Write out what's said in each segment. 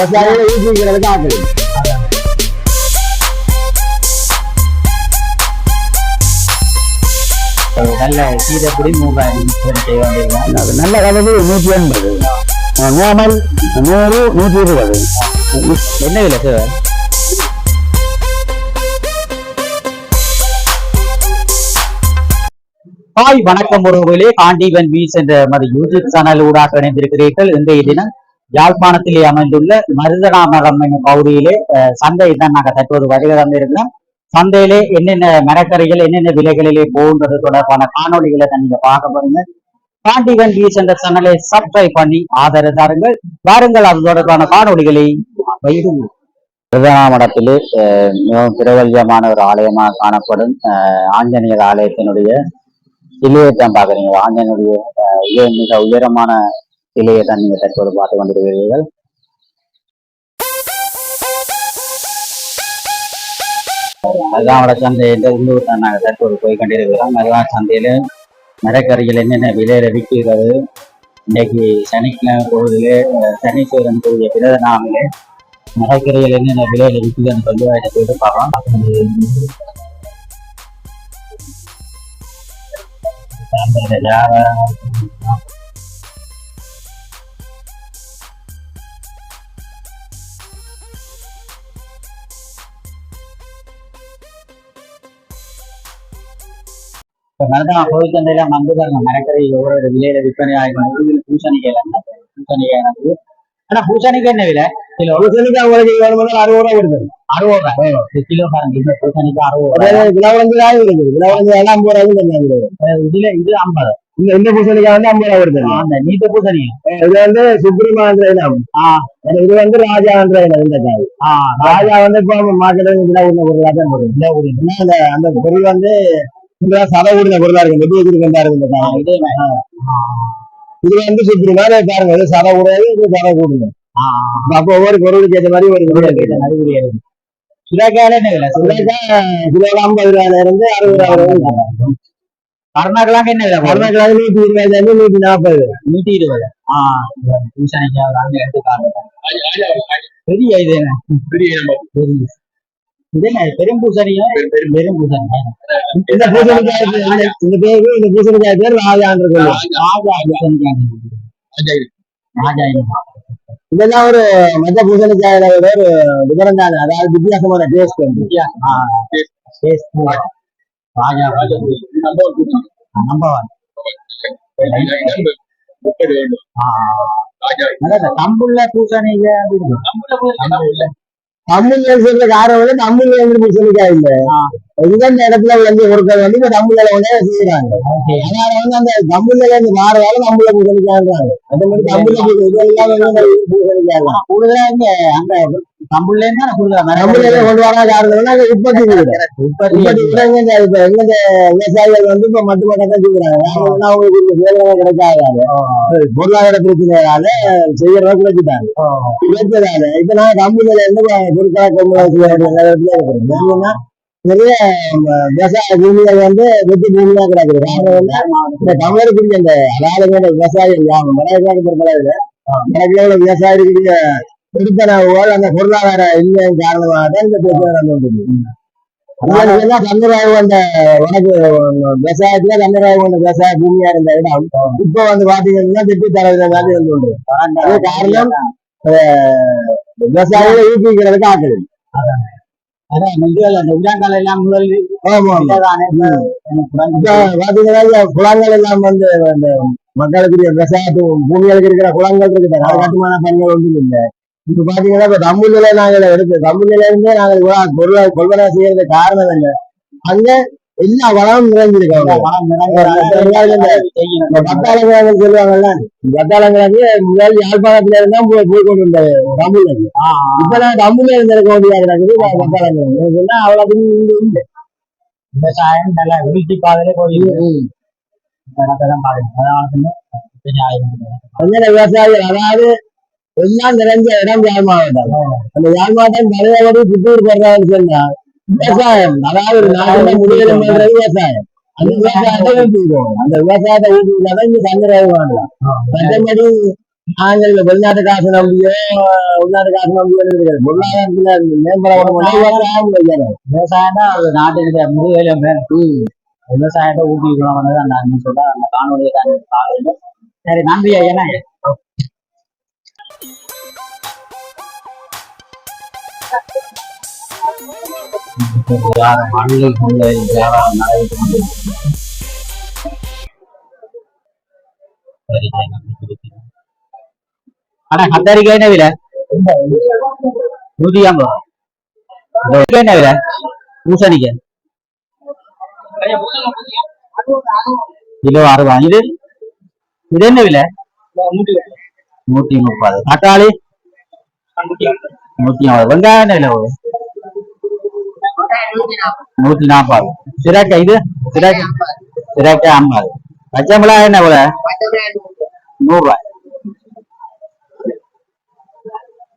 விவசாயிகளை ஊக்குவிக்கிறதுக்கு நல்ல சீதப்படி மூவாயிரம் நல்ல கலவு நூற்றி எண்பது. நோமல் நூறு நூற்றி இருபது. என்ன விலை சார்? ஹாய் வணக்கம் உறவுகளே. காண்டீவன் வீஸ் என்ற மது யூடியூப் சேனல் ஊடாக இணைந்திருக்கிறீர்கள். இன்றைய தினம் யாழ்ப்பாணத்திலே அமைந்துள்ள மருதநாமரம் என்னும் பகுதியிலே சந்தையை தான் நாங்கள் தற்போது வருகை தந்திருக்கிறோம். சந்தையிலே என்னென்ன மரக்கறிகள் என்னென்ன விலைகளிலே போகின்றது தொடர்பான காணொளிகளை தான் நீங்க பார்க்க போறீங்க. பாண்டிகன் வீஸ் என்ற சேனலை சப்ஸ்கிரைப் பண்ணி ஆதரவு தாருங்கள். வாருங்கள் அது தொடர்பான காணொளிகளை பயிடுங்கள் மருதநாமடத்திலே அஹ், மிகவும் பிரபல்யமான ஒரு ஆலயமாக காணப்படும் அஹ், ஆஞ்சநேயர் ஆலயத்தினுடைய சிலையை தான் பாக்குறீங்க ஆஞ்சனுடைய அஹ், மிக உயரமான சிலையை தான் நீங்க தற்போது பார்த்து கொண்டிருக்கிறீர்கள். மருதாமட சந்தை என்ற உள்ளூர் தான் நாங்கள் தற்போது போய் கொண்டிருக்கிறோம் மருதா சந்தையில மரக்கறிகள் என்னென்ன விலையில விற்கிறது. இன்னைக்கு சனிக்கிழமை பொழுதுல அஹ், சனீஸ்வரன் கூடிய பிறந்த நாளிலே மரக்கறிகள் என்னென்ன விலையில விற்குதுன்னு சொல்லி அதை போயிட்டு பார்க்கலாம். சந்தையில மருதம் பொதுச்சந்தையில வந்து பாருங்க மரக்கறி எவ்வளவு விலையில விற்பனை ஆகும் பூசணிக்காய் பூசணிக்காய் ஆனா பூசணிக்காய் என்ன விலை? கிலோ பூசணிக்காய் உங்களுக்கு அறுபது ரூபா கொடுக்குது அறுபது ரூபாய்? கிலோ பாருங்க பூசணிக்காய் அறுபது ரூபாய். ரூபாய் எல்லாம் ஐம்பது ரூபாய் இதுல இது ஐம்பது இந்த இந்த பூசணிக்காய் வந்து ஐம்பது ரூபா கொடுக்குது அந்த நீட்ட பூசணியம் இது வந்து சுப்ரீமான்ற இனம் இது வந்து ராஜான்ற இனம் இந்த காய். ராஜா. வந்து இப்போ வரும் இந்த ஊரு. ஏன்னா அந்த பொருள் வந்து சதை கூடின பொருளா இருக்கு வெட்டி வச்சிருக்கா இருக்கு இந்த ஆ, காய் இதே மாதிரி. வந்து சுப்ரீமா இதை பாருங்க இது சதை கூடாது இது சதை ஆ, அப்போ ஒவ்வொரு பொருளுக்கு ஏற்ற மாதிரி ஒரு இது இருக்கு. ஐம்பது ரூபாயில இருந்து அறுபது ரூபா வரைக்கும் கருணாக்கிழங்கு என்ன? கருணக்கிழங்கு நூத்தி இருபதுல இருந்து நூத்தி நாற்பது நூத்தி இருபது. ஆ. இந்த பூசணிக்காய் வாங்கி எடுத்து காட்டுங்க. பெரிய இது என்ன? பெரிய இது. என்ன பெரும் பூசணியம் பெரும் பூசணியம் இந்த பூசணிக்காய் இந்த- இந்த பேரு இந்த பூசணிக்காய் பேர் ராஜா. ராஜா. இதெல்லாம் ஒரு பூசணிக்காயில ஒரு டிஃபரெண்ட் ஆன அதாவது வித்தியாசமான டேஸ்ட் வந்து. ராஜா. அதான் இந்த தம்புள்ள இருக்கு. தம்புள்ள. தமிழ் சொல்ற காரம் வந்து தமிழ் வந்து பூசணிக்காய் இல்ல? எந்தெந்த இடத்துல வந்து ஒருத்தர் வந்து இப்ப தமிழ்ல வந்து செய்யறாங்க. அதனால வந்து அந்த தமிழ்ல இருந்து மாறுவாலும் தமிழ்ல பூசணிக்காய்ன்றாங்க அந்த மாதிரி தமிழ்ல பூசணி இது எல்லாமே வந்து பூசணிக்காய் தான் ஆனா கூடுதலா இங்க அந்த தம்புள்ள இருந்தா கூடுதலா மரம் கொண்டு வர காரணம்னா அது உற்பத்தி இப்ப எங்க விவசாயிகள் வந்து இப்ப மட்டு மட்டும் தான் செய்யறாங்க. அவங்களுக்கு இந்த வேலை கிடைக்காதால பொருளாதார பிரச்சனையால செய்யறத குறைச்சிட்டாங்க. குறைச்சதால இப்ப நான் கம்பெனில இருந்து பொருட்களை நிலையத்துல இருக்கிறோம் என்னன்னா நிறைய விவசாய பூமிகள் வந்து வெட்டி பூமியா கிடக்குது. காரணம் இந்த தமிழருக்கு அந்த இந்த விவசாயம் மலையாள பொறுத்தளவுல மலையாள விவசாயிகளுடைய விற்பனாவோல் அந்த பொருளாதார இல்லையின் காரணமாக தான் இந்த பிரச்சனை நடந்து கொண்டிருக்கு. இதெல்லாம் தன்னிறைவு கொண்ட வடக்கு விவசாயத்துல தன்னிறைவு கொண்ட விவசாய பூமியா இருந்த இடம். இப்ப வந்து பாத்தீங்கன்னா திட்டு தலைவர் மாதிரி வந்து அது காரணம் விவசாயிகளை ஊக்குவிக்கிறதுக்கு ஆக்குது உடாங்கால எல்லாம் வந்து அந்த மக்களுக்கு விவசாயத்து பூமிகளுக்கு இருக்கிற குளங்கள் இருக்குது கட்டுமான பணிகள் ஒன்றும் இல்லை இப்ப பாத்தீங்கன்னா இப்ப தமிழ்ல நாங்கள் எடுத்து தமிழ்ல இருந்தே நாங்கள் பொருளை கொள்வனை செய்யறது காரணம் என்ன அங்க எல்லா நிறைஞ்சிருக்காங்க? வளம். இந்த பட்டாளங்கிழங்கு சொல்லுவாங்கல்ல? இந்த பட்டாளங்கிழங்கு முதல் யாழ்ப்பாணத்துல இருந்தா போய் போய் கொண்டு வந்தது தமிழ்ல ஆ, இப்ப நான் தமிழ்ல இருந்திருக்க வேண்டிய கிடக்குது பட்டாளங்கிழங்கு சொன்னா அவ்வளவு இங்க உண்டு. விவசாயம் நல்ல விருத்தி பாதையில பாருங்க. விவசாயிகள் அதாவது எல்லாம் நிறைஞ்ச இடம் யாழ் மாவட்டம் அந்த யாழ் மாவட்டம் பழையபடி புத்தூர் போடுறாங்கன்னு சொன்னா விவசாயம். அதாவது ஒரு நாடு முடியல பண்றது விவசாயம். அந்த விவசாயத்தை ஊக்குவிக்கணும் அந்த விவசாயத்தை ஊக்குவிச்சாதான் இங்க தண்ணீர் வாங்கலாம் மற்றபடி நாங்கள் வெளிநாட்டு காசு நம்பியோ உள்நாட்டு காசு நம்பியோ இருக்கிறது பொருளாதாரத்துல மேம்பட விவசாயம் தான் அது நாட்டினுடைய முதுகெலும் விவசாயத்தை ஊக்குவிக்கணும் அந்த சொல்ல அந்த காணொலியை பாருங்க சரி நன்றி ஐயா. மண்ணில் கொண்ட வியாபாரம் நடைபெற்று கொண்டிருக்கிறது. சரி, சரி, என்ன விலை? நூத்தி ஐம்பது? ரூபா என்ன விலை? பூசணிக்காய் கிலோ அறுபது இது? இது என்ன விலை? நூத்தி முப்பது. தக்காளி? நூத்தி ஐம்பது. வெங்காயம் என்ன விலை நூத்தி நாற்பது சிராக்கா இது? சிராக்காய் சிராக்காய் ஐம்பது. பச்சை மிளகாய் என்ன விலை? நூறு ரூபாய்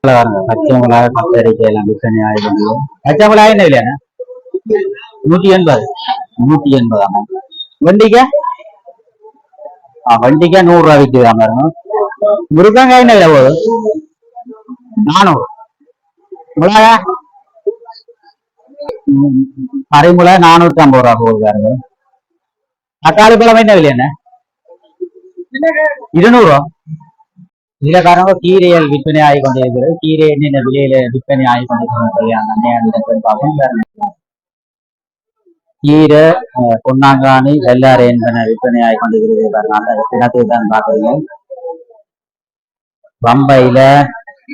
பாருங்க பச்சை மிளகாய் கத்தரிக்காய் விற்பனை ஆயிரம் பச்சை மிளகாய் என்ன விலையாண்ணா நூத்தி எண்பது. நூத்தி எண்பது? ஆமா வெண்டிக்காய் ஆ வெண்டிக்காய் நூறு ரூபாய் விற்குதா பாருங்க. முருங்கங்காய் என்ன விலை போகுது? நானூறு. மிளகா கரைமுளை நானூத்தி ஐம்பது ரூபா போகுது பாருங்க தக்காளி பழம் என்ன விலை என்ன? இருநூறு? ரூபா இதுல காரணம் கீரைகள் விற்பனை ஆகி கொண்டிருக்கிறது. கீரை என்னென்ன விலையில விற்பனை ஆகி கொண்டிருக்கிறது. பார்ப்போம். கீரை பொன்னாங்காணி வெள்ளாறு என்பன விற்பனை ஆகி கொண்டிருக்கிறது. பாருங்க. அந்த தான் பார்க்குறீங்க பம்பையில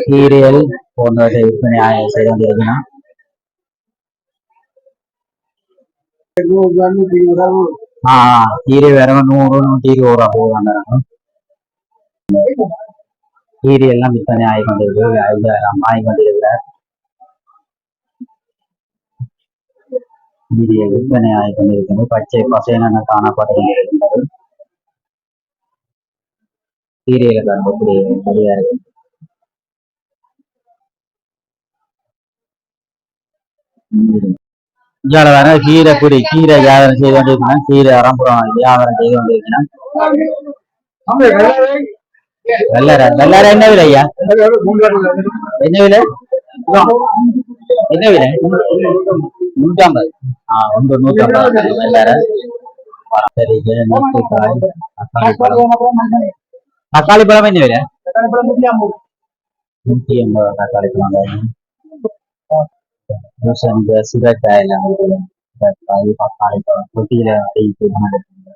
கீரைகள் போன்றவற்றை விற்பனை ஆகி செய்து கொண்டிருக்கணும் ஆ ஆ, ரூபா எல்லாம் விற்பனை ஆகி கொண்டிருக்கு ஐயாயிரம் ஆகி கொண்டிருக்கிறார் கீரையை விற்பனை ஆகி கொண்டிருக்கிறது பச்சை பசையென காணப்பட்டு கொண்டிருக்கின்றது கீரையில காணக்கூடிய சரியா இருக்கு இஞ்சால வர கீரை பொடி கீரை வியாபாரம் செய்து கொண்டிருக்கணும் கீரை அரம்புறம் வியாபாரம் செய்து கொண்டிருக்கணும் வெள்ளரை வெள்ளரை என்ன விலை ஐயா? என்ன விலை? என்ன விலை? நூற்றம்பது. ஆ ஒன்று நூற்றி ஐம்பது தக்காளி பழம் என்ன விலை? நூற்றி எண்பது. தக்காளி பழம். வேணும். பூசணிக்காய் சிறக்காய் எல்லாம் தக்காளி தக்காளி பழம் தொட்டியில வைத்து கொண்டிருக்கிறது.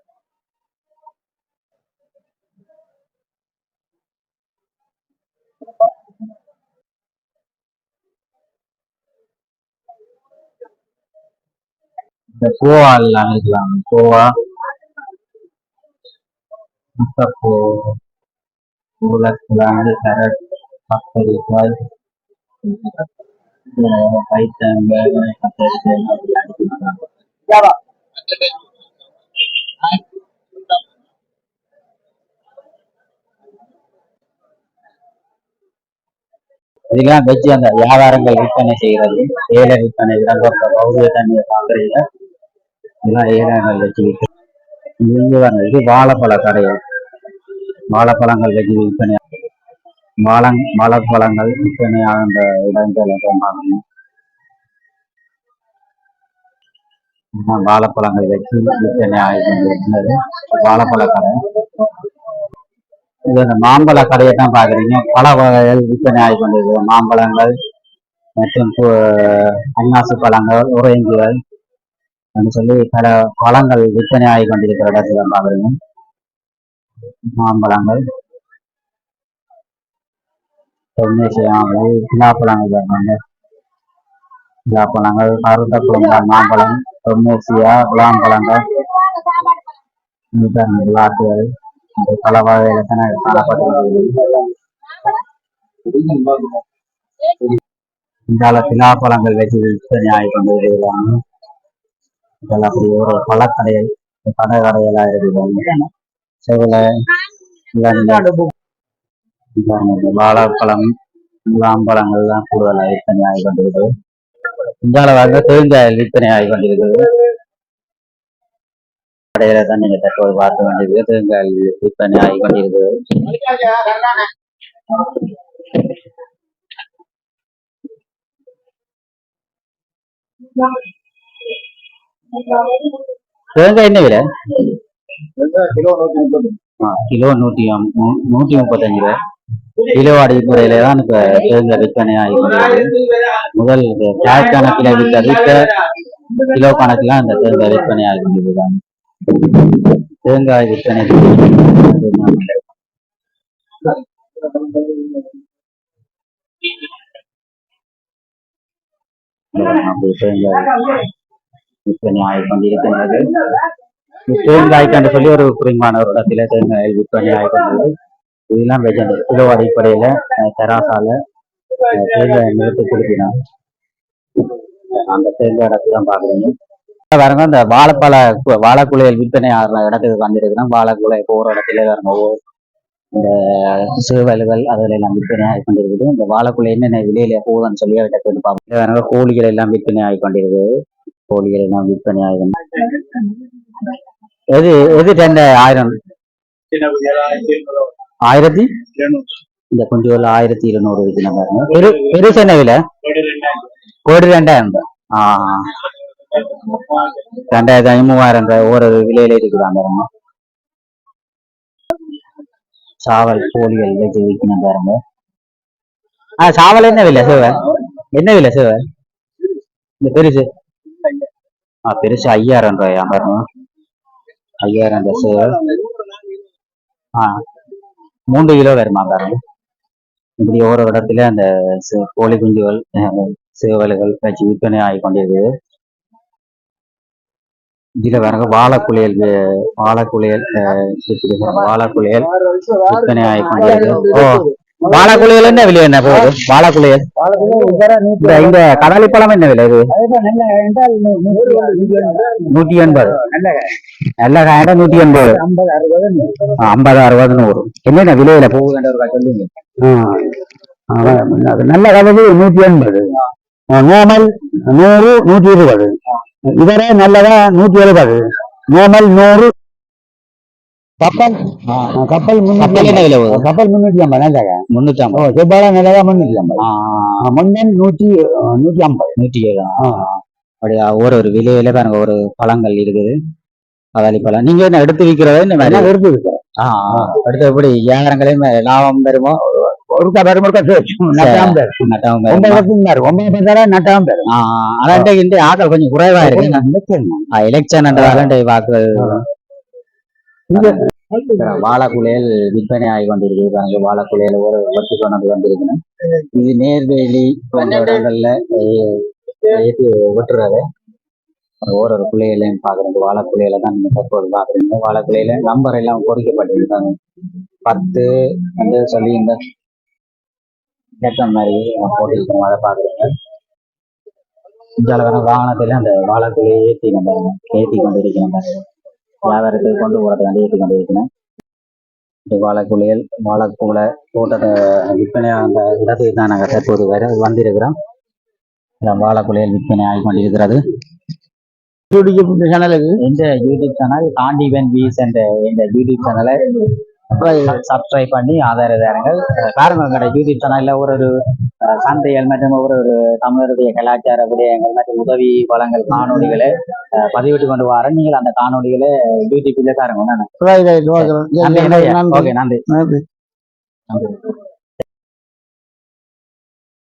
இந்த கோவா எல்லாம் இருக்கலாம் கோவா முட்டைப்பூ உருளைக்கிழங்கு கேரட் கத்தரிக்காய் பைத்தங்காய் கத்தரிக்காய் அப்படி அடிக்கிறாங்க. இதெல்லாம் வச்சு அந்த வியாபாரங்கள் விற்பனை செய்கிறது. ஏழை விற்பனை இதெல்லாம் பௌரிய தண்ணியை பாக்குறீங்க இதெல்லாம் ஏழைகள் வச்சு விற்பனை இங்க வாங்க இது வாழைப்பழ கடைகள். வாழைப்பழங்கள் வச்சு விற்பனை வாழங் வாழைப்பழங்கள் விற்பனையாக அந்த இடங்களை தான் பார்க்கணும். வாழைப்பழங்கள் வச்சு விற்பனை ஆகிருந்தது வாழைப்பழ கடை இது அந்த மாம்பழ கடையை தான் பாக்குறீங்க பல வகைகள் விற்பனை ஆகி கொண்டிருக்கு மாம்பழங்கள் மற்றும் அன்னாசு அன்னாசி பழங்கள் உறைஞ்சுகள் அப்படின்னு சொல்லி பல பழங்கள் விற்பனை ஆகி கொண்டிருக்கிற இடத்துல பார்க்குறீங்க. மாம்பழங்கள். மாம்பழங்கள் தென்னேசியாமல் பலாப்பழங்கள் தருவாங்க பலாப்பழங்கள் கருத்த குழம்பு மாம்பழம் தொன்னேசியா விளாம்பழங்கள் விளாட்டுகள் இந்த பல வகையில தான் காணப்பட்டு இந்தால பிலாப்பழங்கள் வச்சு விற்பனை ஆகி கொண்டு வருகிறாங்க. இதெல்லாம் அப்படி ஒரு பழக்கடைகள் கடை கடைகளா இருக்கிறாங்க செவலை வாழைப்பழம் விளாம்பழங்கள் தான் கூடுதலாக விற்பனை ஆகி கொண்டிருக்கிறது. இந்தால வந்து தேங்காய் விற்பனை ஆகி கொண்டிருக்கிறது. கடையில தான் நீங்க தற்போது பார்க்க வேண்டியது. தேங்காய் விற்பனை ஆகி கொண்டிருக்கிறது. தேங்காய் என்ன விலை? கிலோ நூத்தி முப்பது. கிலோ நூத்தி முப்பத்தஞ்சு ரூபாய். கிலோ முறையில தான் இப்ப தேங்காய் விற்பனை ஆகி முதல் இந்த கேஷ் கணக்கில் விற்க கிலோ கணக்கில் அந்த தேங்காய் விற்பனை ஆகி தேங்காய் விற்பனை தேங்காய் விற்பனை ஆகி கொண்டிருக்கின்றது தேங்காய்க்கு என்று சொல்லி ஒரு குறைமான ஒரு இடத்துல தேங்காய் விற்பனை ஆகி இதெல்லாம் வெஜன் கிலோ அடிப்படையில தெராசால தராசால அஹ், தேங்காய் நிறுத்தி கொடுக்கணும் அந்த தேங்காய் இடத்துல தான் பாக்குறீங்க பாருங்க இந்த வாழைப்பழ வாழைக்குலையில் விற்பனை ஆகிற இடத்துக்கு வந்துருக்குறோம் வாழைக்குலை போற இடத்துல பாருங்க ஒவ்வொரு இந்த சிறுவல்கள் அதுல எல்லாம் விற்பனை ஆகி கொண்டிருக்குது. இந்த வாழைக்குலை என்னென்ன விலையில போகுதுன்னு சொல்லி அவர்கிட்ட கேட்டு பார்ப்போம். இது கோழிகள் எல்லாம் விற்பனை ஆகி கொண்டிருக்குது. கோழிகள் எல்லாம் விற்பனை ஆகி எது எது டென் ஆயிரம்? ஆயிரத்தி இந்த குஞ்சுகள் ஆயிரத்தி இருநூறு பாருங்க. பெரு பெருசு என்ன விலை? கோடி ரெண்டாயிரம். தான். ஆ. ரெண்டாயிரத்தி மூவாயிரம் ரூபாய் ஒரு விலையில இருக்குதான் பாருங்க. சாவல் கோழிகள் வச்சு விற்கணும் பாருங்க. ஆ சாவல் என்ன விலை சிவ என்ன விலை சிவ இந்த பெருசு? ஆ பெருசு ஐயாயிரம் ரூபாயா பாருங்க. ஐயாயிரம் இந்த சிவ ஆ. மூன்று கிலோ வருமா பாருங்க இப்படி ஒவ்வொரு இடத்துல அந்த கோழி குஞ்சுகள் அஹ், சேவல்கள் வச்சு விற்பனை ஆகி கொண்டிருக்குது இதுல பாருங்க வாழைக்குளியல் வாழைக்குளியல் வாழைக்குளியல் விற்பனை ஆகி கொண்டிருக்கு. ஓ வாழைக்குளியல் என்ன விலை என்ன போகுது? வாழைக்குளியல் இந்த இந்த கடலை பழம் என்ன விலை இது? நூத்தி எண்பது. நல்ல காயிடம் நூத்தி எண்பது? ஐம்பது அறுபது நூறு. என்னென்ன விலையில போகுதுன்ற சொல்லுங்க. நல்ல கதவு நூத்தி எண்பது. நோமல் நூறு நூத்தி இருபது. இதர நல்லதா? நூத்தி எழுபது. நோமல் நூறு கப்பல் கப்பல் முன்னூத்தி என்ன விலை கப்பல் முன்னூத்தி ஐம்பது நல்லதா முன்னூத்தி ஐம்பது. செவ்வாழை நல்லதா முன்னூத்தி ஐம்பது. முன்னன் நூத்தி நூத்தி ஐம்பது. நூற்றி ஏழு. ஆ. அப்படியா ஒரு ஒரு விலையில பாருங்க ஒரு பழங்கள் இருக்குது. கதளி பழம். நீங்க என்ன எடுத்து விற்கிறத எல்லாம் எடுத்து ஆ. அடுத்து எப்படி? வியாபாரங்களையும் லாபம் பெறுமோ? ஒருக்கா சேர்த்து நட்டாம் பேர் நட்டவங்க ஒன்பது வருஷம் பேர் ஒன்பது பேர் நட்டாம் பேர் அதான் இந்த ஆக்கள் கொஞ்சம் குறைவா இருக்கு எலெக்ஷன் என்ற வாக்கு வாழைக்குலையல் விற்பனை ஆகி கொண்டிருக்கு பாருங்க வாழைக்குலையில ஒரு வச்சு கொண்டு வந்திருக்கணும் இது நேர்வேலி போன்ற இடங்கள்ல ஏ- ஏத்தி விட்டுறது ஒரு ஒரு குலையிலையும் பாக்குறீங்க வாழைக்குலையில தான் நீங்க தற்போது பாக்குறீங்க வாழைக்குலையில நம்பர் எல்லாம் பொறிக்கப்பட்டிருக்காங்க. பத்து வந்து சொல்லி இந்த கேட்ட மாதிரி போட்டிருக்கோம். அதை பாக்குறீங்க. ஜலவர வாகனத்துல அந்த வாழைக்குலையை ஏற்றி கொண்டு ஏற்றி கொண்டிருக்கிறோம் பாருங்க. வியாபாரத்துக்கு கொண்டு போறதுக்காண்டி ஏற்றி கொண்டிருக்கிறேன் இந்த வாழைக்குலையல் வாழைக்கூலை தோட்டத்தை விற்பனை அந்த இடத்துக்கு தான் நாங்கள் தற்போது வர வந்திருக்கிறோம். இந்த வாழைக்குலையல் விற்பனை ஆகி கொண்டிருக்கிறது. சேனலுக்கு இந்த யூடியூப் சேனல் காண்டிவன் வீஸ் என்ற இந்த யூடியூப் சேனலை சப்ஸ்கிரைப் பண்ணி ஆதரவாருங்கள் பாருங்க எங்களோட யூடியூப் சேனல்ல ஒரு ஒரு சந்தைகள் மற்றும் ஒரு ஒரு தமிழருடைய கலாச்சார விடயங்கள் மற்றும் உதவி வளங்கள் காணொளிகளை அஹ், பதிவிட்டு கொண்டு வரேன் நீங்கள் அந்த காணொளிகளை யூடியூப்ல பாருங்க நன்றி. ஓகே நன்றி. நன்றி.